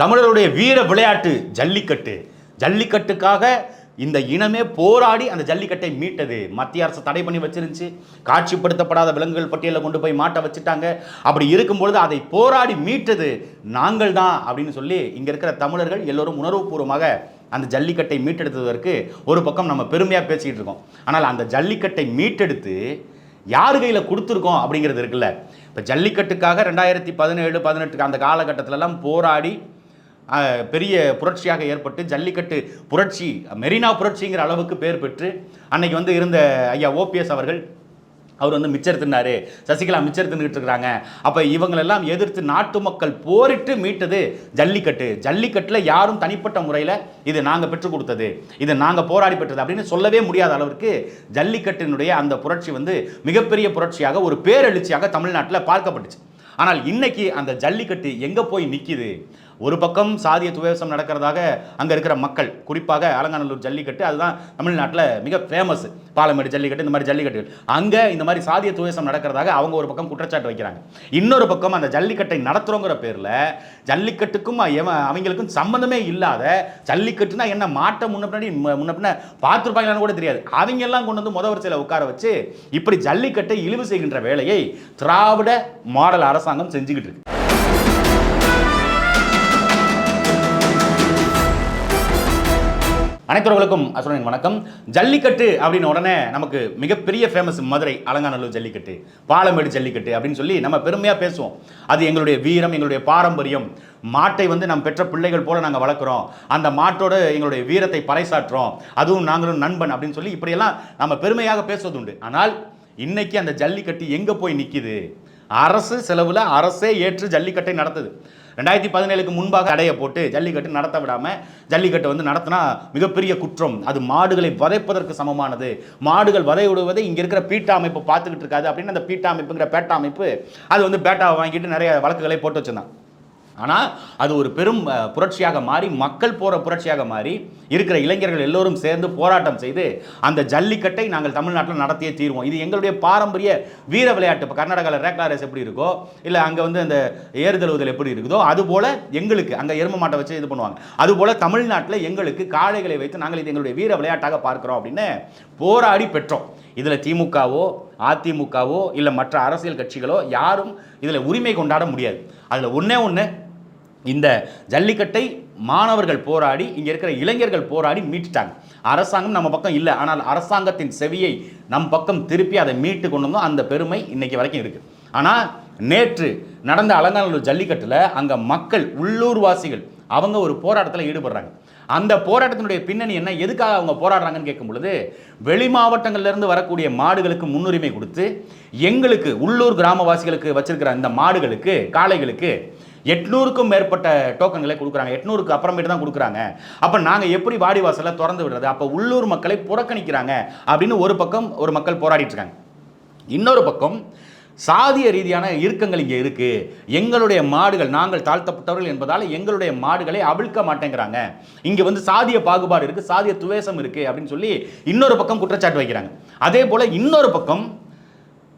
தமிழருடைய வீர விளையாட்டு ஜல்லிக்கட்டு. ஜல்லிக்கட்டுக்காக இந்த இனமே போராடி அந்த ஜல்லிக்கட்டை மீட்டது. மத்திய அரசு தடை பண்ணி வச்சிருந்துச்சு. காட்சிப்படுத்தப்படாத விலங்குகள் பட்டியலில் கொண்டு போய் மாட்ட வச்சுட்டாங்க. அப்படி இருக்கும்பொழுது அதை போராடி மீட்டது நாங்கள் தான் அப்படின்னு சொல்லி இங்கே இருக்கிற தமிழர்கள் எல்லோரும் உணர்வுபூர்வமாக அந்த ஜல்லிக்கட்டை மீட்டெடுத்ததற்கு ஒரு பக்கம் நம்ம பெருமையாக பேசிக்கிட்டு இருக்கோம். ஆனால் அந்த ஜல்லிக்கட்டை மீட்டெடுத்து யார் கையில் கொடுத்துருக்கோம் அப்படிங்கிறது இருக்குல்ல. இப்போ ஜல்லிக்கட்டுக்காக ரெண்டாயிரத்தி பதினேழு பதினெட்டுக்கு அந்த காலகட்டத்திலலாம் போராடி பெரிய புரட்சியாக ஏற்பட்டு ஜல்லிக்கட்டு புரட்சி மெரினா புரட்சிங்கிற அளவுக்கு பேர் பெற்று அன்னைக்கு வந்து இருந்த ஐயா ஓபிஎஸ் அவர்கள் அவர் வந்து மிச்சர் தின்னாரு சசிகலா மிச்சர் தின்னுட்டு இருக்கிறாங்க. அப்போ இவங்களெல்லாம் எதிர்த்து நாட்டு மக்கள் போரிட்டு மீட்டது ஜல்லிக்கட்டு. ஜல்லிக்கட்டில் யாரும் தனிப்பட்ட முறையில் இது நாங்கள் பெற்றுக் கொடுத்தது. இது நாங்கள் போராடி பெற்றது அப்படின்னு சொல்லவே முடியாத அளவிற்கு ஜல்லிக்கட்டினுடைய அந்த புரட்சி வந்து மிகப்பெரிய புரட்சியாக ஒரு பேரெழுச்சியாக தமிழ்நாட்டில் பார்க்கப்பட்டுச்சு. ஆனால் இன்னைக்கு அந்த ஜல்லிக்கட்டு எங்கே போய் நிற்கிது ஒரு பக்கம் சாதிய துவேசம் நடக்கிறதாக அங்கே இருக்கிற மக்கள் குறிப்பாக அலங்காநல்லூர் ஜல்லிக்கட்டு அதுதான் தமிழ்நாட்டில் மிக ஃபேமஸ் பாலமேடு ஜல்லிக்கட்டு இந்த மாதிரி ஜல்லிக்கட்டுகள். அங்கே இந்த மாதிரி சாதிய துவேசம் நடக்கிறதாக அவங்க ஒரு பக்கம் குற்றச்சாட்டு வைக்கிறாங்க. இன்னொரு பக்கம் அந்த ஜல்லிக்கட்டை நடத்துகிறோங்கிற பேரில் ஜல்லிக்கட்டுக்கும் எவன் அவங்களுக்கும் சம்மந்தமே இல்லாத ஜல்லிக்கட்டுனா என்ன மாட்டை முன்ன பின்னாடி முன்ன பின்ன பார்த்துருப்பாங்களான்னு கூட தெரியாது. அவங்க எல்லாம் கொண்டு வந்து முத வரிசையில் உட்கார வச்சு இப்படி ஜல்லிக்கட்டை இழிவு செய்கின்ற வேலையை திராவிட மாடல் அரசாங்கம் செஞ்சுக்கிட்டு இருக்கு. அனைத்தவர்களுக்கும் அசுரனின் வணக்கம். ஜல்லிக்கட்டு அப்படின்னு உடனே நமக்கு மிகப்பெரிய ஃபேமஸ் மதுரை அலங்காநல்லூர் ஜல்லிக்கட்டு பாலமேடு ஜல்லிக்கட்டு அப்படின்னு சொல்லி நம்ம பெருமையாக பேசுவோம். அது எங்களுடைய வீரம் எங்களுடைய பாரம்பரியம். மாட்டை வந்து நாம் பெற்ற பிள்ளைகள் போல நாங்கள் வளர்க்குறோம். அந்த மாட்டோட எங்களுடைய வீரத்தை பறைசாற்றுறோம். அதுவும் நாங்களும் நண்பன் அப்படின்னு சொல்லி இப்படியெல்லாம் நம்ம பெருமையாக பேசுவது உண்டு ஆனால் இன்னைக்கு அந்த ஜல்லிக்கட்டு எங்கே போய் நிற்கிது அரசு செலவில் அரசே ஏற்று ஜல்லிக்கட்டை நடத்துது. ரெண்டாயிரத்தி பதினேழுக்கு முன்பாக தடையை போட்டு ஜல்லிக்கட்டு நடத்த விடாமல் ஜல்லிக்கட்டு வந்து நடத்தினா மிகப்பெரிய குற்றம். அது மாடுகளை வதைப்பதற்கு சமமானது. மாடுகள் வதை விடுவதை இங்கே இருக்கிற பீட்டா அமைப்பு பார்த்துக்கிட்டு இருக்காது. அப்படின்னு அந்த பீட்டா அமைப்புங்கிற பேட்டா அமைப்பு அது வந்து பேட்டாவை வாங்கிட்டு நிறைய வழக்குகளை போட்டு வச்சுருந்தான். ஆனால் அது ஒரு பெரும் புரட்சியாக மாறி மக்கள் போகிற புரட்சியாக மாறி இருக்கிற இளைஞர்கள் எல்லோரும் சேர்ந்து போராட்டம் செய்து அந்த ஜல்லிக்கட்டை நாங்கள் தமிழ்நாட்டில் நடத்தியே தீர்வோம். இது எங்களுடைய பாரம்பரிய வீர விளையாட்டு. இப்போ கர்நாடகாவில் ரேக்லா ரேஸ் எப்படி இருக்கோ இல்லை அங்கே வந்து அந்த ஏறுதழுவுதல் எப்படி இருக்குதோ அதுபோல் எங்களுக்கு அங்கே எரும மாட்டை வச்சு இது பண்ணுவாங்க. அதுபோல் தமிழ்நாட்டில் எங்களுக்கு காளைகளை வைத்து நாங்கள் இது எங்களுடைய வீர விளையாட்டாக பார்க்குறோம் அப்படின்னு போராடி பெற்றோம். இதில் திமுகவோ அதிமுகவோ இல்லை மற்ற அரசியல் கட்சிகளோ யாரும் இதில் உரிமை கொண்டாட முடியாது. அதில் ஒன்றே ஒன்று இந்த ஜல்லிக்கட்டை மாணவர்கள் போராடி இங்கே இருக்கிற இளைஞர்கள் போராடி மீட்டுட்டாங்க. அரசாங்கம் நம்ம பக்கம் இல்லை ஆனால் அரசாங்கத்தின் செவியை நம் பக்கம் திருப்பி அதை மீட்டு கொண்டு வந்தோம். அந்த பெருமை இன்னைக்கு வரைக்கும் இருக்குது ஆனால் நேற்று நடந்த அலங்காநல்லூர் ஜல்லிக்கட்டில் அங்கே மக்கள் உள்ளூர்வாசிகள் அவங்க ஒரு போராட்டத்தில் ஈடுபடுறாங்க. அந்த போராட்டத்தினுடைய பின்னணி என்ன? எதுக்காக அவங்க போராடுறாங்கன்னு கேட்கும் பொழுது வெளி மாவட்டங்கள்லேருந்து வரக்கூடிய மாடுகளுக்கு முன்னுரிமை கொடுத்து எங்களுக்கு உள்ளூர் கிராமவாசிகளுக்கு வச்சிருக்கிற அந்த மாடுகளுக்கு காளைகளுக்கு எட்நூறுக்கும் மேற்பட்ட டோக்கன்களை கொடுக்குறாங்க. எட்நூறுக்கு அப்புறமேட்டு தான் கொடுக்குறாங்க. அப்போ நாங்கள் எப்படி வாடி வாசலை திறந்து விடுறது? அப்போ உள்ளூர் மக்களை புறக்கணிக்கிறாங்க அப்படின்னு ஒரு பக்கம் ஒரு மக்கள் போராடிட்டு இருக்காங்க. இன்னொரு பக்கம் சாதிய ரீதியான இறுக்கங்கள் இங்கே இருக்குது எங்களுடைய மாடுகள் நாங்கள் தாழ்த்தப்பட்டவர்கள் என்பதால் எங்களுடைய மாடுகளை அவிழ்க்க மாட்டேங்கிறாங்க. இங்கே வந்து சாதிய பாகுபாடு இருக்குது சாதிய துவேஷம் இருக்குது அப்படின்னு சொல்லி இன்னொரு பக்கம் குற்றச்சாட்டு வைக்கிறாங்க. அதே போல் இன்னொரு பக்கம்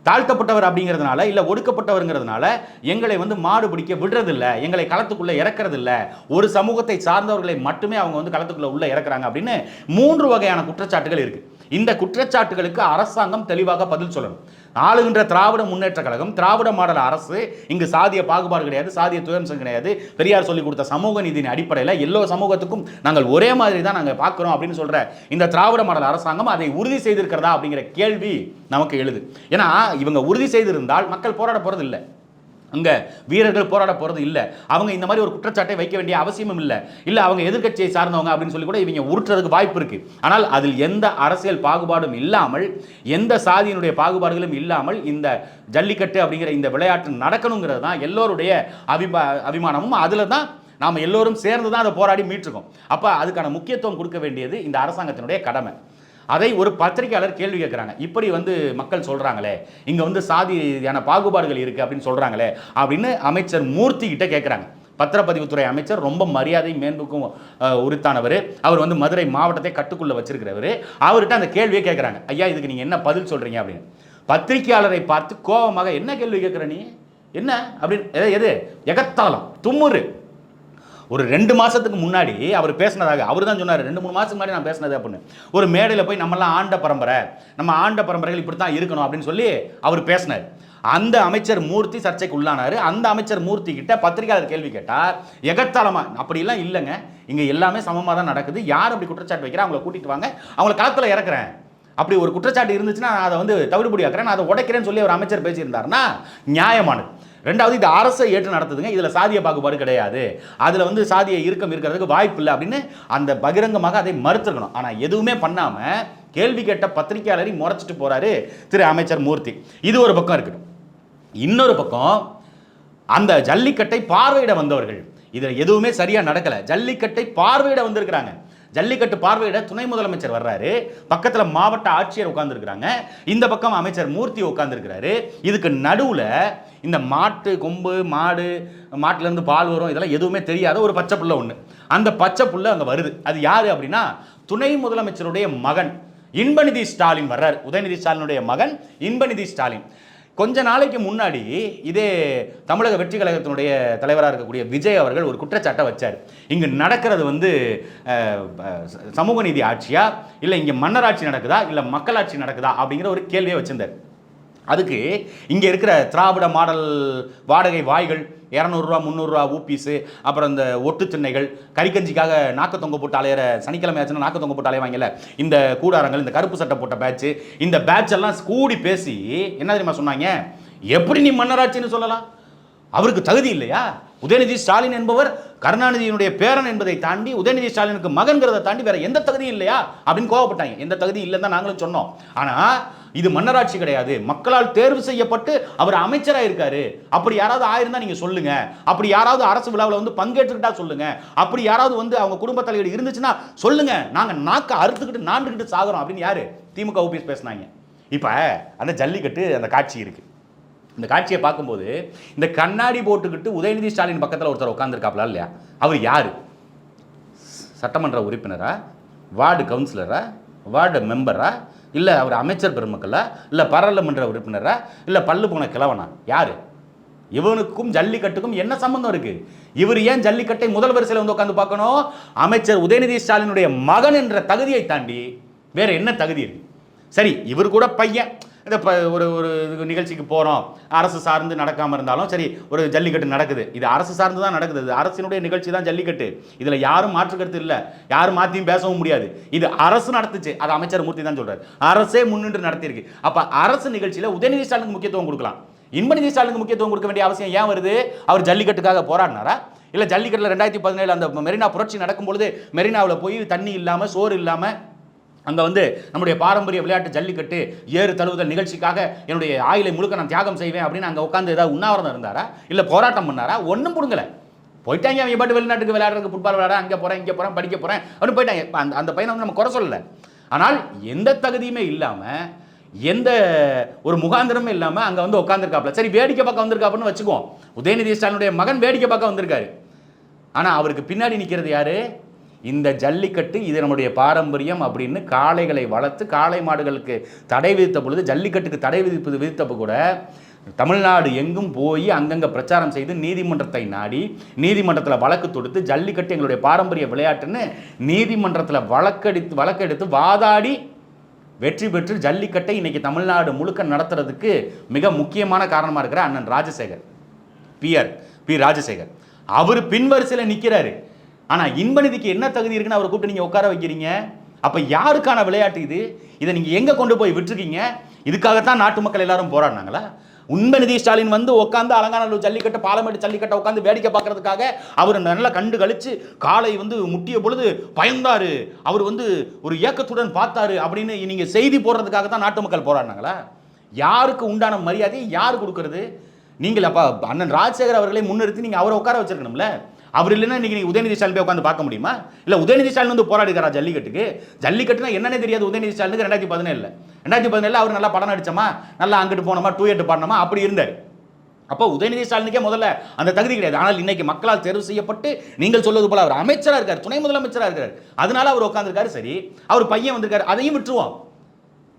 தாழ்த்தப்பட்டவர் அப்படிங்கிறதுனால இல்லை ஒடுக்கப்பட்டவருங்கிறதுனால எங்களை வந்து மாடு பிடிக்க விடுறதில்ல எங்களை களத்துக்குள்ளே இறக்குறதில்ல ஒரு சமூகத்தை சார்ந்தவர்களை மட்டுமே அவங்க வந்து களத்துக்குள்ளே உள்ளே இறக்குறாங்க அப்படின்னு மூன்று வகையான குற்றச்சாட்டுகள் இருக்குது இந்த குற்றச்சாட்டுகளுக்கு அரசாங்கம் தெளிவாக பதில் சொல்லணும். ஆளுகின்ற திராவிட முன்னேற்ற கழகம் திராவிட மாடல் அரசு இங்கு சாதிய பாகுபாடு கிடையாது சாதிய துயம்சம் கிடையாது. பெரியார் சொல்லி கொடுத்த சமூக நீதியின் அடிப்படையில் எல்லா சமூகத்துக்கும் நாங்கள் ஒரே மாதிரி தான் நாங்கள் பார்க்குறோம் அப்படின்னு சொல்கிற இந்த திராவிட மாடல் அரசாங்கம் அதை உறுதி செய்திருக்கிறதா அப்படிங்கிற கேள்வி நமக்கு எழுது. ஏன்னா இவங்க உறுதி செய்திருந்தால் மக்கள் போராட போகிறது இல்லை அங்கே வீரர்கள் போராட போகிறது இல்லை. அவங்க இந்த மாதிரி ஒரு குற்றச்சாட்டை வைக்க வேண்டிய அவசியமும் இல்லை. இல்லை அவங்க எதிர்க்கட்சியை சார்ந்தவங்க அப்படின்னு சொல்லி கூட இவங்க உருட்டுறதுக்கு வாய்ப்பு இருக்குது ஆனால் அதில் எந்த அரசியல் பாகுபாடும் இல்லாமல் எந்த சாதியினுடைய பாகுபாடுகளும் இல்லாமல் இந்த ஜல்லிக்கட்டு அப்படிங்கிற இந்த விளையாட்டு நடக்கணுங்கிறது தான் எல்லோருடைய அபிமா அபிமானமும். அதில் தான் நாம் எல்லோரும் சேர்ந்து தான் அதை போராடி மீட்டிருக்கோம். அப்போ அதுக்கான முக்கியத்துவம் கொடுக்க வேண்டியது இந்த அரசாங்கத்தினுடைய கடமை. அதை ஒரு பத்திரிகையாளர் கேள்வி கேட்குறாங்க. இப்படி வந்து மக்கள் சொல்கிறாங்களே இங்கே வந்து சாதி ரீதியான பாகுபாடுகள் இருக்குது அப்படின்னு சொல்கிறாங்களே அப்படின்னு அமைச்சர் மூர்த்தி கிட்ட கேட்குறாங்க. பத்திரப்பதிவுத்துறை அமைச்சர் ரொம்ப மரியாதை மேன்புக்கும் அஹ், உரித்தானவர். அவர் வந்து மதுரை மாவட்டத்தை கட்டுக்குள்ளே வச்சிருக்கிறவர். அவர்கிட்ட அந்த கேள்வியை கேட்குறாங்க. ஐயா இதுக்கு நீங்கள் என்ன பதில் சொல்கிறீங்க அப்படின்னு. பத்திரிகையாளரை பார்த்து கோபமாக என்ன கேள்வி கேட்குற நீ? என்ன? அப்படின்னு. எது- எது? எகத்தாளம் தும்முரு ஒரு ரெண்டு மாதத்துக்கு முன்னாடி அவர் பேசினதாக அவர் தான் சொன்னார் ரெண்டு மூணு மாதத்துக்கு முன்னாடி நான் பேசினது அப்படின்னு. ஒரு மேடையில் போய் நம்மலாம் ஆண்ட பரம்பரை நம்ம ஆண்ட பரம்பரைகள் இப்படி தான் இருக்கணும் அப்படின்னு சொல்லி அவர் பேசினார். அந்த அமைச்சர் மூர்த்தி சர்ச்சைக்கு உள்ளானார். அந்த அமைச்சர் மூர்த்தி கிட்ட பத்திரிகையாளர் கேள்வி கேட்டார். எகத்தாளமாக அப்படிலாம் இல்லைங்க. இங்கே எல்லாமே சமமாக தான் நடக்குது. யார் அப்படி குற்றச்சாட்டு வைக்கிறா? அவங்கள கூட்டிகிட்டு வாங்க. அவங்கள களத்தில் இறக்குறேன். அப்படி ஒரு குற்றச்சாட்டு இருந்துச்சுன்னா நான் அதை வந்து தவிடுபடி ஆக்குறேன். நான் அதை உடைக்கிறேன்னு சொல்லி ஒரு அமைச்சர் பேசியிருந்தாருன்னா நியாயமானது. ரெண்டாவது இது அரசை ஏற்று நடத்துதுங்க. இதில் சாதிய பாகுபாடு கிடையாது. அதில் வந்து சாதிய இறுக்கம் இருக்கிறதுக்கு வாய்ப்பு இல்லை அப்படின்னு அந்த பகிரங்கமாக அதை மறுத்துருக்கணும். ஆனால் எதுவுமே பண்ணாமல் கேள்வி கேட்ட பத்திரிகையாளரை முறைச்சிட்டு போகிறாரு திரு அமைச்சர் மூர்த்தி. இது ஒரு பக்கம் இருக்கட்டும் இன்னொரு பக்கம் அந்த ஜல்லிக்கட்டை பார்வையிட வந்தவர்கள். இதில் எதுவுமே சரியாக நடக்கல. ஜல்லிக்கட்டை பார்வையிட வந்திருக்கிறாங்க. ஜல்லிக்கட்டு பார்வையிட துணை முதலமைச்சர் வர்றாரு. பக்கத்தில் மாவட்ட ஆட்சியர் உட்கார்ந்துருக்கிறாங்க. இந்த பக்கம் அமைச்சர் மூர்த்தி உட்கார்ந்துருக்கிறாரு. இதுக்கு நடுவில் இந்த மாட்டு கொம்பு மாடு மாட்டிலேருந்து பால் வரும் இதெல்லாம் எதுவுமே தெரியாத ஒரு பச்சை புள்ள ஒன்று அந்த பச்சை புள்ள அங்கே வருது. அது யார் அப்படின்னா துணை முதலமைச்சருடைய மகன் இன்பநிதி ஸ்டாலின் வர்றார். உதயநிதி ஸ்டாலினுடைய மகன் இன்பநிதி ஸ்டாலின். கொஞ்ச நாளைக்கு முன்னாடி இதே தமிழக வெற்றி கழகத்தினுடைய தலைவராக இருக்கக்கூடிய விஜய் அவர்கள் ஒரு குற்றச்சாட்டை வச்சார். இங்கு நடக்கிறது வந்து சமூக நீதி ஆட்சியா? இல்லை இங்கே மன்னராட்சி நடக்குதா? இல்லை மக்களாட்சி நடக்குதா? அப்படிங்கிற ஒரு கேள்வியை வச்சிருந்தார். அதுக்கு இங்கே இருக்கிற திராவிட மாடல் வாடகை வாய்கள் இரநூறுவா முந்நூறுரூவா ஊப்பீஸு அப்புறம் இந்த ஒட்டு திண்ணைகள் கறிக்கஞ்சிக்காக நாக்க தொங்க போட்டு அலையிற சனிக்கிழமை ஆச்சுன்னா நாக்க தொங்க போட்டு அலைவாங்கல்ல? இந்த கூடாரங்கள் இந்த கருப்பு சட்டை போட்ட பேட்ச் இந்த பேட்ச் எல்லாம் கூடி பேசி என்ன தெரியுமா சொன்னாங்க? எப்படி நீ மன்னராட்சின்னு சொல்லலாம்? அவருக்கு தகுதி இல்லையா? உதயநிதி ஸ்டாலின் என்பவர் கருணாநிதியினுடைய பேரன் என்பதை தாண்டி உதயநிதி ஸ்டாலினுக்கு மகன்கிறத தாண்டி வேற எந்த தகுதியும் இல்லையா? அப்படின்னு கோவப்பட்டாங்க. எந்த தகுதி இல்லைன்னு தான் நாங்களும் சொன்னோம். ஆனால் இது மன்னராட்சி கிடையாது. மக்களால் தேர்வு செய்யப்பட்டு அவர் அமைச்சராக இருக்காரு. அப்படி யாராவது ஆயிருந்தா நீங்க சொல்லுங்க. அப்படி யாராவது அரசு விழாவில் வந்து பங்கேற்றுக்கிட்டா சொல்லுங்க. அப்படி யாராவது வந்து அவங்க குடும்ப தலைவர் இருந்துச்சுன்னா சொல்லுங்க. நாங்க நாக்க அறுத்துக்கிட்டு நாண்டுக்கிட்டு சாகுறோம். அப்படின்னு யாரு? திமுக ஓபிஎஸ் பேசினாங்க. இப்ப அந்த ஜல்லிக்கட்டு அந்த காட்சி இருக்கு. இந்த காட்சியை பார்க்கும்போது இந்த கண்ணாடி போட்டுக்கிட்டு உதயநிதி ஸ்டாலின் பக்கத்தில் ஒருத்தர் உட்காந்துருக்காப்ல இல்லையா? அவர் யார்? சட்டமன்ற உறுப்பினரா? வார்டு கவுன்சிலரா? வார்டு மெம்பரா? இல்லை அவர் அமைச்சர் பெருமக்களா? இல்லை பாராளுமன்ற உறுப்பினரா? இல்லை பல்லு போன கிழவனா? யார்? இவனுக்கும் ஜல்லிக்கட்டுக்கும் என்ன சம்பந்தம் இருக்கு? இவர் ஏன் ஜல்லிக்கட்டை முதல் வரிசையில் வந்து உட்காந்து பார்க்கணும்? அமைச்சர் உதயநிதி ஸ்டாலினுடைய மகன் என்ற தகுதியை தாண்டி வேற என்ன தகுதி இருக்கு? சரி இவர் கூட பையன் இந்த இப்போ ஒரு ஒரு இது நிகழ்ச்சிக்கு போகிறோம் அரசு சார்ந்து நடக்காமல் இருந்தாலும் சரி ஒரு ஜல்லிக்கட்டு நடக்குது. இது அரசு சார்ந்து தான் நடக்குது. இது அரசினுடைய நிகழ்ச்சி தான் ஜல்லிக்கட்டு. இதில் யாரும் மாற்று கருத்து இல்லை. யாரும் மாற்றியும் பேசவும் முடியாது. இது அரசு நடத்துச்சு. அது அமைச்சர் மூர்த்தி தான் சொல்கிறார் அரசே முன்னின்று நடத்தியிருக்கு. அப்போ அரசு நிகழ்ச்சியில் உதயநிதி ஸ்டாலினுக்கு முக்கியத்துவம் கொடுக்கலாம். இன்பநிதி ஸ்டாலினுக்கு முக்கியத்துவம் கொடுக்க வேண்டிய அவசியம் ஏன் வருது? அவர் ஜல்லிக்கட்டுக்காக போராடினாரா? இல்லை ஜல்லிக்கட்டில் ரெண்டாயிரத்தி பதினேழு அந்த மெரினா புரட்சி நடக்கும் பொழுது மெரினாவில் போய் தண்ணி இல்லாமல் சோறு இல்லாமல் அங்கே வந்து நம்முடைய பாரம்பரிய விளையாட்டு ஜல்லிக்கட்டு ஏறு தழுவுதல் நிகழ்ச்சிக்காக என்னுடைய ஆயிலை முழுக்க நான் தியாகம் செய்வேன் அப்படின்னு அங்கே உட்காந்து ஏதாவது உண்ணாவிரதம் இருந்தாரா? இல்லை போராட்டம் பண்ணாரா? ஒன்றும் பிடுங்கலை. போயிட்டாங்க அவங்க பாட்டு வெளிநாட்டுக்கு விளையாடுறதுக்கு ஃபுட்பால் விளையாட அங்கே போகிறேன் இங்கே போகிறேன் படிக்க போகிறேன் அப்படின்னு போயிட்டாங்க. அந்த அந்த பையனை வந்து நம்ம குறை சொல்லலை. ஆனால் எந்த தகுதியுமே இல்லாமல் எந்த ஒரு முகாந்திரமும் இல்லாமல் அங்கே வந்து உட்காந்துருக்காப்புல சரி வேடிக்கை பக்கம் வந்திருக்காப்புன்னு வச்சுக்குவோம். உதயநிதி ஸ்டாலினுடைய மகன் வேடிக்கை பக்கம் வந்திருக்காரு. ஆனால் அவருக்கு பின்னாடி நிற்கிறது யாரு? இந்த ஜல்லிக்கட்டு இது நம்முடைய பாரம்பரியம் அப்படின்னு காளைகளை வளர்த்து காளை மாடுகளுக்கு தடை விதித்த பொழுது ஜல்லிக்கட்டுக்கு தடை விதிப்பது விதித்தப்போ கூட தமிழ்நாடு எங்கும் போய் அங்கங்கே பிரச்சாரம் செய்து நீதிமன்றத்தை நாடி நீதிமன்றத்தில் வழக்கு தொடுத்து ஜல்லிக்கட்டு எங்களுடைய பாரம்பரிய விளையாட்டுன்னு நீதிமன்றத்தில் வழக்கெடுத்து வழக்கெடுத்து வாதாடி வெற்றி பெற்று ஜல்லிக்கட்டை இன்றைக்கி தமிழ்நாடு முழுக்க நடத்துறதுக்கு மிக முக்கியமான காரணமாக இருக்கிற அண்ணன் ராஜசேகர் பிஆர் பி ராஜசேகர். அவர் பின்வரிசையில் நிற்கிறாரு ஆனால் இன்பநிதிக்கு என்ன தகுதி இருக்குன்னு அவரை கூப்பிட்டு நீங்கள் உட்கார வைக்கிறீங்க? அப்போ யாருக்கான விளையாட்டு இது? இதை நீங்கள் எங்கே கொண்டு போய் விட்டுருக்கீங்க? இதுக்காகத்தான் நாட்டு மக்கள் எல்லாரும் போராடினாங்களா? உண்மநிதி ஸ்டாலின் வந்து உட்காந்து அலங்காநல்லூர் ஜல்லிக்கட்டு பாலமேடு ஜல்லிக்கட்டை உட்காந்து வேடிக்கை பார்க்கறதுக்காக அவர் நல்லா கண்டு கழிச்சு காலை வந்து முட்டிய பொழுது பயந்தாரு. அவர் வந்து ஒரு ஏக்கத்துடன் பார்த்தாரு அப்படின்னு நீங்கள் செய்தி போடுறதுக்காக தான் நாட்டு மக்கள் போராடினாங்களா? யாருக்கு உண்டான மரியாதை யார் கொடுக்கறது? நீங்கள் அப்பா அண்ணன் ராஜசேகர் அவர்களை முன்னிறுத்தி நீங்கள் அவரை உட்கார வச்சிருக்கணும்ல. அவர் இல்லைன்னா இன்னைக்கு உதயநிதி ஸ்டாலின் போய் உட்காந்து பார்க்க முடியுமா? இல்லை உதயநிதி ஸ்டாலின் வந்து போராடிக்கிறார் ஜல்லிக்கட்டுக்கு? ஜல்லிக்கட்டுனா என்னன்னே தெரியாது. உதயநிதி ஸ்டாலினுக்கு ரெண்டாயிரத்தி பதினேழு ரெண்டாயிரத்தி பதினேழுல அவர் நல்லா படம் நடிச்சோமா? நல்லா அங்கிட்டு போனோமா? டூ எட்டு பாடினோமா? அப்படி இருந்தார். அப்போ உதயநிதி ஸ்டாலினுக்கே முதல்ல அந்த தகுதி கிடையாது. ஆனால் இன்னைக்கு மக்களால் தேர்வு செய்யப்பட்டு நீங்கள் சொல்வது போல அவர் அமைச்சராக இருக்கார். துணை முதலமைச்சராக இருக்கார். அதனால அவர் உட்காந்துருக்காரு சரி அவர் பையன் வந்திருக்காரு. அதையும் விட்டுருவோம்.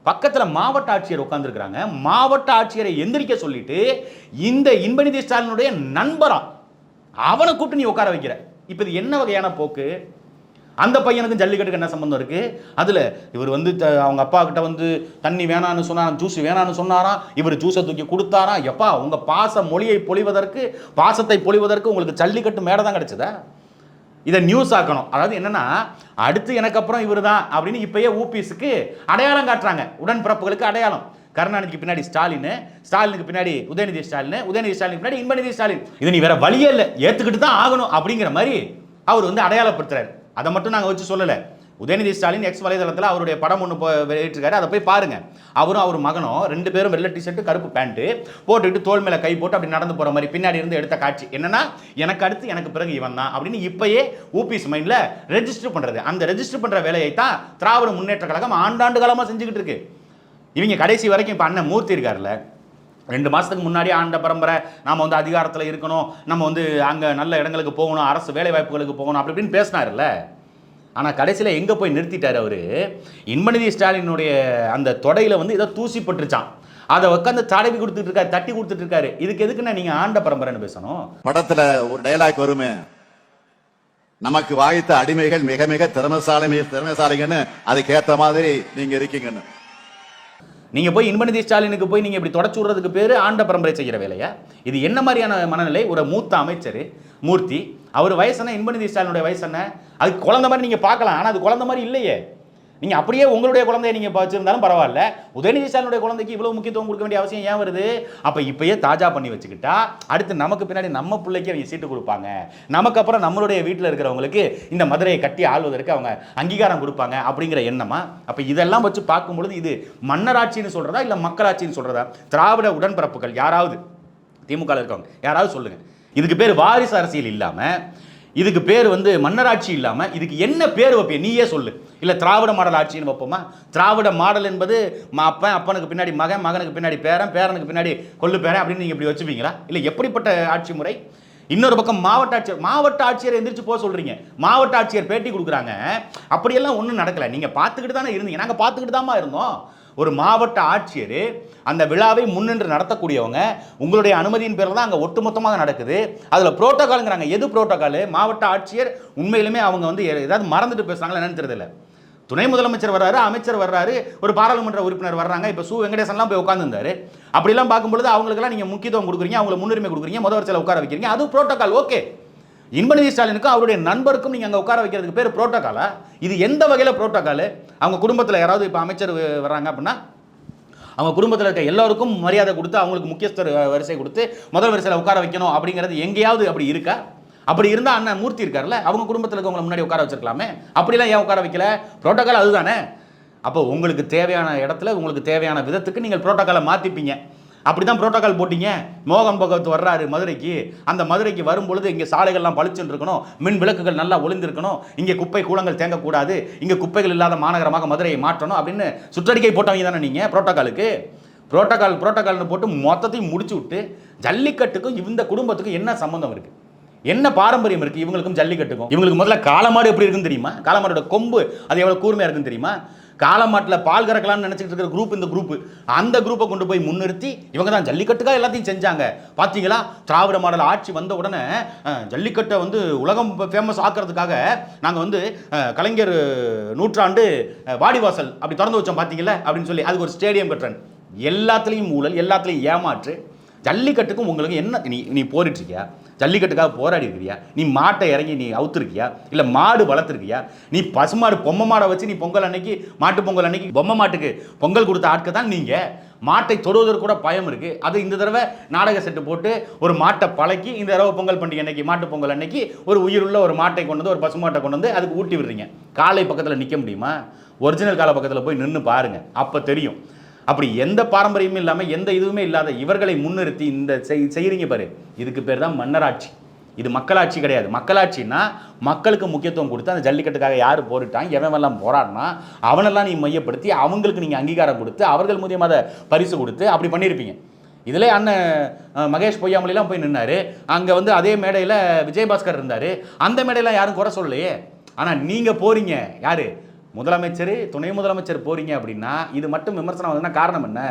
பக்கத்தில் மாவட்ட ஆட்சியர் உட்காந்துருக்கிறாங்க மாவட்ட ஆட்சியரை எந்திரிக்க சொல்லிட்டு இந்த இன்பநிதி ஸ்டாலினுடைய நண்பராக அவனை கூப்பிட்டு நீ உட்கார வைக்கிற. இப்போ இது என்ன வகையான போக்கு? அந்த பையனுக்கும் ஜல்லிக்கட்டுக்கு என்ன சம்பந்தம் இருக்குது அதில் இவர் வந்து த- அவங்க அப்பா கிட்ட வந்து தண்ணி வேணான்னு சொன்னாராம் ஜூஸ் வேணான்னு சொன்னாராம். இவர் ஜூஸை தூக்கி கொடுத்தாராம். எப்பா உங்கள் பாச மொழியை பொழிவதற்கு பாசத்தை பொழிவதற்கு உங்களுக்கு ஜல்லிக்கட்டு மேடை தான் கிடச்சதா? இதை நியூஸ் ஆக்கணும். அதாவது என்னன்னா அடுத்து எனக்கு அப்புறம் இவர் தான் அப்படின்னு இப்பயே ஊபிஸுக்கு அடையாளம் காட்டுறாங்க. உடன்பிறப்புகளுக்கு அடையாளம். கருணாநிதிக்கு பின்னாடி ஸ்டாலின் ஸ்டாலினுக்கு பின்னாடி உதயநிதி ஸ்டாலின் உதயநிதி ஸ்டாலின் பின்னாடி இன்பநிதி ஸ்டாலின். இது நீ வேற வழியே இல்லை. ஏற்றுக்கிட்டு தான் ஆகணும் அப்படிங்கிற மாதிரி அவர் வந்து அடையாளப்படுத்துறாரு. அதை மட்டும் நாங்கள் வச்சு சொல்லலை. உதயநிதி ஸ்டாலின் எக்ஸ் வலைதளத்தில் அவருடைய படம் ஒன்று வெளியிட்டிருக்காரு. அதை போய் பாருங்க. அவரும் அவர் மகனும் ரெண்டு பேரும் வெள்ளை டிஷர்ட்டு கருப்பு பேண்ட்டு போட்டுக்கிட்டு தோல் மேலே கை போட்டு அப்படி நடந்து போகிற மாதிரி பின்னாடி இருந்து எடுத்த காட்சி. என்னன்னா எனக்கு அடுத்து எனக்கு பிறகு இவன் தான் அப்படின்னு இப்பயே ஊபிஸ் மைண்டில் ரெஜிஸ்டர் பண்ணுறது அந்த ரெஜிஸ்டர் பண்ணுற வேலையை தான் திராவிட முன்னேற்ற கழகம் ஆண்டாண்டு காலமாக செஞ்சுக்கிட்டு இருக்கு. இவங்க கடைசி வரைக்கும் இப்போ அண்ணன் மூர்த்தி இருக்கார்ல ரெண்டு மாதத்துக்கு முன்னாடி ஆண்ட பரம்பரை நாம் வந்து அதிகாரத்தில் இருக்கணும் நம்ம வந்து அங்கே நல்ல இடங்களுக்கு போகணும் அரசு வேலை வாய்ப்புகளுக்கு போகணும் அப்படி இப்படின்னு பேசினார்ல ஆனால் கடைசியில் எங்கே போய் நிறுத்திட்டார் அவர்? இன்பநிதி ஸ்டாலினுடைய அந்த தொடையில் வந்து ஏதோ தூசி பட்டுருச்சான் அதை உட்காந்து தடவி கொடுத்துட்டு இருக்காரு தட்டி கொடுத்துட்டு இருக்காரு இதுக்கு எதுக்குன்னா நீங்கள் ஆண்ட பரம்பரைன்னு பேசணும்? படத்தில் ஒரு டைலாக் வருமே? நமக்கு வாய்த்த அடிமைகள் மிக மிக திறமசாலை திறமசாலிங்கன்னு அதுக்கேற்ற மாதிரி நீங்கள் இருக்கீங்கன்னு. நீங்கள் போய் இன்பநிதி ஸ்டாலினுக்கு போய் நீங்கள் இப்படி தொடச்சு விடுறதுக்கு பேர் ஆண்ட பரம்பரை செய்கிற வேலையா? இது என்ன மாதிரியான மனநிலை? ஒரு மூத்த அமைச்சர் மூர்த்தி. அவர் வயசென்ன இன்பநிதி ஸ்டாலினுடைய வயசு என்ன? அது குழந்த மாதிரி நீங்கள் பார்க்கலாம். ஆனால் அது குழந்த மாதிரி இல்லையே. நீங்கள் அப்படியே உங்களுடைய குழந்தைய நீங்கள் வச்சுருந்தாலும் பரவாயில்ல. உதயநிதி ஸ்டாலினுடைய குழந்தைக்கு இவ்வளோ முக்கியத்துவம் கொடுக்க வேண்டிய அவசியம் ஏன் வருது? அப்போ இப்பயே தாஜா பண்ணி வச்சுக்கிட்டா அடுத்து நமக்கு பின்னாடி நம்ம பிள்ளைக்கு அவங்க சீட்டு கொடுப்பாங்க. நமக்கு அப்புறம் நம்மளுடைய வீட்டில் இருக்கிறவங்களுக்கு இந்த மதுரையை கட்டி ஆள்வதற்கு அவங்க அங்கீகாரம் கொடுப்பாங்க அப்படிங்கிற எண்ணமா? அப்போ இதெல்லாம் வச்சு பார்க்கும் பொழுது இது மன்னராட்சின்னு சொல்கிறதா இல்லை மக்களாட்சின்னு சொல்கிறதா திராவிட உடன்பிறப்புகள் யாராவது திமுக இருக்கவங்க யாராவது சொல்லுங்கள் இதுக்கு பேர் வாரிசு அரசியல் இல்லாமல் இதுக்கு பேர் வந்து மன்னராட்சி இல்லாமல் இதுக்கு என்ன பேர் வைப்பேன் நீயே சொல்லு. இல்லை திராவிட மாடல் ஆட்சின்னு வைப்போமா? திராவிட மாடல் என்பது மா அப்பன் அப்பனுக்கு பின்னாடி மகன் மகனுக்கு பின்னாடி பேரன் பேரனுக்கு பின்னாடி கொள்ளு பேரன் அப்படின்னு நீங்கள் இப்படி வச்சுப்பீங்களா? இல்லை எப்படிப்பட்ட ஆட்சி முறை? இன்னொரு பக்கம் மாவட்ட ஆட்சியர் மாவட்ட ஆட்சியர் எந்திரிச்சு போக சொல்கிறீங்க மாவட்ட ஆட்சியர் பேட்டி கொடுக்குறாங்க. அப்படியெல்லாம் ஒன்றும் நடக்கல. நீங்கள் பார்த்துக்கிட்டு தானே இருந்தீங்க. நாங்கள் பார்த்துக்கிட்டு தாமா இருந்தோம். ஒரு மாவட்ட ஆட்சியர் அந்த விழாவை முன்னின்று நடத்தக்கூடியவங்க உங்களுடைய அனுமதியின் பேரில் தான் அங்கே ஒட்டுமொத்தமாக நடக்குது. அதில் புரோட்டோகாலுங்கிறாங்க. எது புரோட்டோகால்? மாவட்ட ஆட்சியர் உண்மையிலுமே அவங்க வந்து ஏதாவது மறந்துட்டு பேசுகிறாங்களா என்னன்னு தெரியல துணை முதலமைச்சர் வர்றாரு அமைச்சர் வர்றாரு ஒரு பாராளுமன்ற உறுப்பினர் வர்றாங்க. இப்போ சு வெங்கடேசன்லாம் போய் உட்காந்துருந்தாரு அப்படிலாம் பார்க்கும்பொழுது அவங்களுக்கெல்லாம் நீங்கள் முக்கியத்துவம் கொடுக்குறீங்க அவங்கள முன்னுரிமை கொடுக்குறீங்க முதல் வரிசையில் உட்கார வைக்கிறீங்க. அது புரோட்டோகால். ஓகே. இன்பநிதி ஸ்டாலினுக்கும் அவருடைய நண்பருக்கும் நீங்கள் அங்கே உட்கார வைக்கிறதுக்கு பேர் புரோட்டோக்காலா இது எந்த வகையில் புரோட்டோக்காலு அவங்க குடும்பத்தில் யாராவது இப்போ அமைச்சர் வர்றாங்க அப்படின்னா அவங்க குடும்பத்தில் இருக்க எல்லோருக்கும் மரியாதை கொடுத்து அவங்களுக்கு முக்கியஸ்தர் வரிசை கொடுத்து முதல் வரிசையில் உட்கார வைக்கணும் அப்படிங்கிறது எங்கேயாவது அப்படி இருக்கா? அப்படி இருந்தால் அண்ணன் மூர்த்தி இருக்கார்ல அவங்க குடும்பத்தில் இருக்கவங்களை முன்னாடி உட்கார வச்சிருக்கலாமே? அப்படிலாம் ஏன் உட்கார வைக்கல? புரோட்டோக்கால் அதுதானே? அப்போ உங்களுக்கு தேவையான இடத்துல உங்களுக்கு தேவையான விதத்துக்கு நீங்கள் புரோட்டோக்காலை மாற்றிப்பீங்க அப்படி தான் புரோட்டோக்கால் போட்டீங்க. மோகன் பகவத் வர்றாரு மதுரைக்கு. அந்த மதுரைக்கு வரும்பொழுது இங்கே சாலைகள்லாம் பளிச்சுன்னு இருக்கணும். மின் விளக்குகள் நல்லா ஒளிந்திருக்கணும். இங்கே குப்பை கூலங்கள் தேங்கக்கூடாது. இங்கே குப்பைகள் இல்லாத மாநகரமாக மதுரையை மாற்றணும் அப்படின்னு சுற்றறிக்கை போட்டவங்க தானே நீங்கள் ப்ரோட்டோக்காலுக்கு புரோட்டோகால் புரோட்டோக்கால்னு போட்டு மொத்தத்தையும் முடிச்சு விட்டு ஜல்லிக்கட்டுக்கும் இந்த குடும்பத்துக்கும் என்ன சம்மந்தம் இருக்குது என்ன பாரம்பரியம் இருக்குது இவங்களுக்கும் ஜல்லிக்கட்டுக்கும். இவங்களுக்கு முதல்ல காலமாடு எப்படி இருக்குன்னு தெரியுமா? காலமாடோட கொம்பு அது எவ்வளோ கூர்மையாக இருக்குன்னு தெரியுமா? காலமாட்டில் பால் கறக்கலாம்னு நினச்சிட்டு இருக்கிற குரூப் இந்த குரூப் அந்த குரூப்பை கொண்டு போய் முன்னிறுத்தி இவங்க தான் ஜல்லிக்கட்டுக்காக எல்லாத்தையும் செஞ்சாங்க. பார்த்தீங்களா திராவிட மாடல் ஆட்சி வந்த உடனே ஜல்லிக்கட்டை வந்து உலகம் ஃபேமஸ் ஆக்கிறதுக்காக நாங்கள் வந்து கலைஞர் நூற்றாண்டு வாடிவாசல் அப்படி திறந்து வச்சோம் பார்த்தீங்களா அப்படின்னு சொல்லி அதுக்கு ஒரு ஸ்டேடியம் கட்டுறேன். எல்லாத்துலேயும் ஊழல் எல்லாத்துலேயும் ஏமாற்று ஜல்லிக்கட்டுக்கும் உங்களுக்கு என்ன நீ நீ போரிட்டுருக்கியா? ஜல்லிக்கட்டுக்காக போராடி இருக்கிறியா? நீ மாட்டை இறங்கி நீ அவுத்துருக்கியா? இல்லை மாடு வளர்த்துருக்கியா? நீ பசுமாடு பொம்மை மாடை வச்சு நீ பொங்கல் அன்னைக்கு மாட்டு பொங்கல் அன்னைக்கு பொம்மை மாட்டுக்கு பொங்கல் கொடுத்த ஆட்கள் தான் நீங்கள் மாட்டை தொடுவதற்கு கூட பயம் இருக்குது அது இந்த தடவை நாடக செட்டு போட்டு ஒரு மாட்டை பழக்கி இந்த தடவை பொங்கல் பண்டிகை அன்னைக்கு மாட்டு பொங்கல் அன்னைக்கு ஒரு உயிருள்ள ஒரு மாட்டை கொண்டு வந்து ஒரு பசுமாட்டை கொண்டு வந்து அதுக்கு ஊட்டி விடுறீங்க. காலை பக்கத்தில் நிற்க முடியுமா? ஒரிஜினல் காலை பக்கத்தில் போய் நின்று பாருங்கள் அப்போ தெரியும். அப்படி எந்த பாரம்பரியமும் இல்லாமல் எந்த இதுவுமே இல்லாத இவர்களை முன்னிறுத்தி இந்த செய் செய்கிறீங்க பாரு. இதுக்கு பேர் தான் மன்னராட்சி. இது மக்களாட்சி கிடையாது. மக்களாட்சின்னா மக்களுக்கு முக்கியத்துவம் கொடுத்து அந்த ஜல்லிக்கட்டுக்காக யார் போரிட்டான் எவன் எல்லாம் போராடினா அவனெல்லாம் நீ மையப்படுத்தி அவங்களுக்கு நீங்கள் அங்கீகாரம் கொடுத்து அவர்கள் மூலியமாக அதை பரிசு கொடுத்து அப்படி பண்ணியிருப்பீங்க. இதில் அண்ணன் மகேஷ் பொய்யாமலாம் போய் நின்னாரு. அங்கே வந்து அதே மேடையில் விஜயபாஸ்கர் இருந்தார். அந்த மேடையில் யாரும் குறை சொல்லலையே. ஆனால் நீங்கள் போறீங்க. யாரு? முதலமைச்சர் துணை முதலமைச்சர் போகிறீங்க அப்படின்னா இது மட்டும் விமர்சனம் வந்ததுன்னா காரணம் என்ன?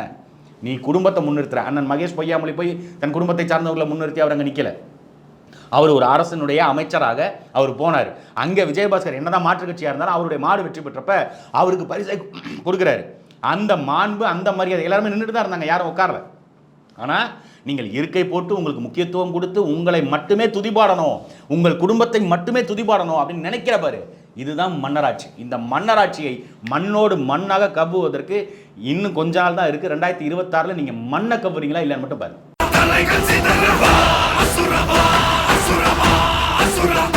நீ குடும்பத்தை முன்னிறுத்துற. அண்ணன் மகேஷ் பொய்யாமொழி போய் தன் குடும்பத்தை சார்ந்தவர்களை முன்னிறுத்தி அவர் அங்கே நிற்கலை அவர் ஒரு அரசனுடைய அமைச்சராக அவர் போனார். அங்கே விஜயபாஸ்கர் என்னதான் மாற்றுக் கட்சியாக இருந்தாலும் அவருடைய மாடு வெற்றி பெற்றப்ப அவருக்கு பரிசை கொடுக்குறாரு. அந்த மாண்பு அந்த மரியாதை எல்லாருமே நின்றுட்டு தான் இருந்தாங்க யாரும் உட்காரல. ஆனால் நீங்கள் இருக்கை போட்டு உங்களுக்கு முக்கியத்துவம் கொடுத்து உங்களை மட்டுமே துதிபாடணும். உங்கள் குடும்பத்தை மட்டுமே துதிபாடணும் அப்படின்னு நினைக்கிற பாரு. இதுதான் மன்னராட்சி. இந்த மன்னராட்சியை மண்ணோடு மண்ணாக கவ்வுவதற்கு இன்னும் கொஞ்ச நாள் தான் இருக்குது ரெண்டாயிரத்தி இருபத்தாறில் நீங்கள் மண்ணை கவ்வுறீங்களா இல்லைன்னு மட்டும் பாருங்க. தலைகள் அசுரவா அசுரவா